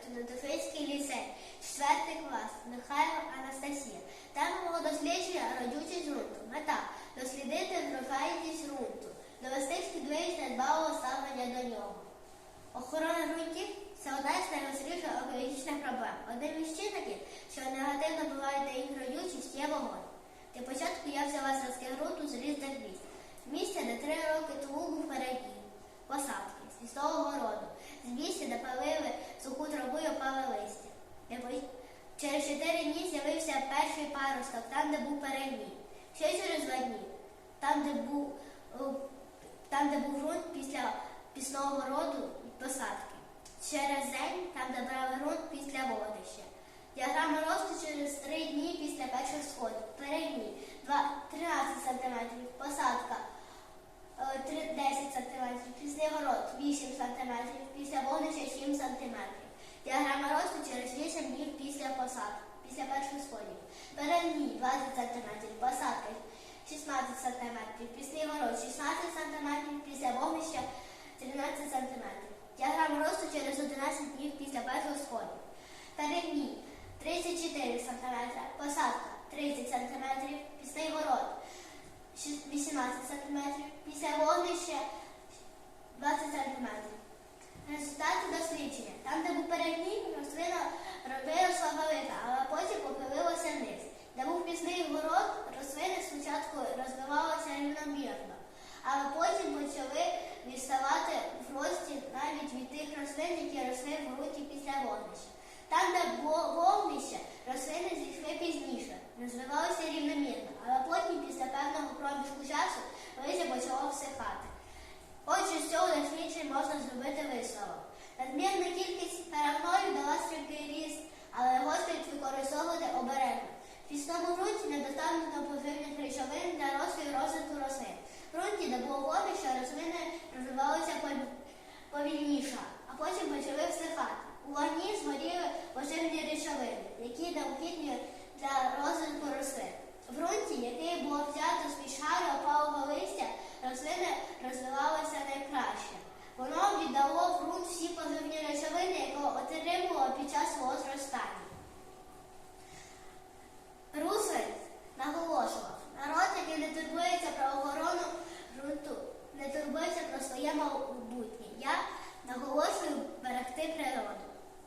Етнографічний ліцей, четвертий клас, Михайло Анастасія. Тема мого дослідження родючість ґрунту. Мета дослідити врожайність ґрунту, довести підвищення недбалого ставлення до нього. Охорона ґрунтів це одна з найгостріших екологічних проблем. Один із чинників, що негативно впливає на їх родючість, є вогонь. Для початку я взяла зразки ґрунту з різних місць. Місця, де три роки тому був перегін, посадки, з лісового роду, з місця, де палили суху траву і опали листя. Для по- Через чотири дні з'явився перший паросток, там, де був перегній. Ще через два дні, там, де був, там, де був ґрунт після пісного роду посадки. Через день, там, де брали ґрунт після водища. Діаграма росту через три дні після перших сходів. Перегній 2 13 см, посадка е, три- 10 см, після город 8 см, після вогнища 7 см. Діаграма росту через 8 днів після перших сходів. Передній 20 см, посадка 16 см, після город 16 см, після вогнища 13 см. Діаграма росту через 11 днів після перших сходів. Передній 34 см, посадка 30 см, пісний город 18 см, після вогнища 20 см. Результати дослідження. Там, де був перегній, рослина виросла велика, але потім похилилася вниз. Де був пісний город, рослини спочатку розвивалися рівномірно, але почали відставати в рості навіть від тих рослин, які росли в ґрунті після вогнища. Там, де вогнище, рослини зійшли пізніше, розвивалися рівномірно, але потім, після певного проміжку часу, листя почало всихати. Отже, з цього дослідження можна зробити висновок. Надмірна кількість перегною дала стрімкий ріст, але його слід використовувати обережно. В пісному ґрунті недостатньо поживних речовин для росту і розвитку рослин. В ґрунті, де було вогнище, рослини розвивалися повільніше, а потім почали всихати. У вогні згоріли поживні речовини, які необхідні для розвитку рослин. В ґрунті, який було взято з-під шару опалого листя, рослини розвивалися найкраще. Воно віддало в ґрунт всі поживні речовини, які отримувало під час свого моє майбутнє. Я наголошую берегти природу.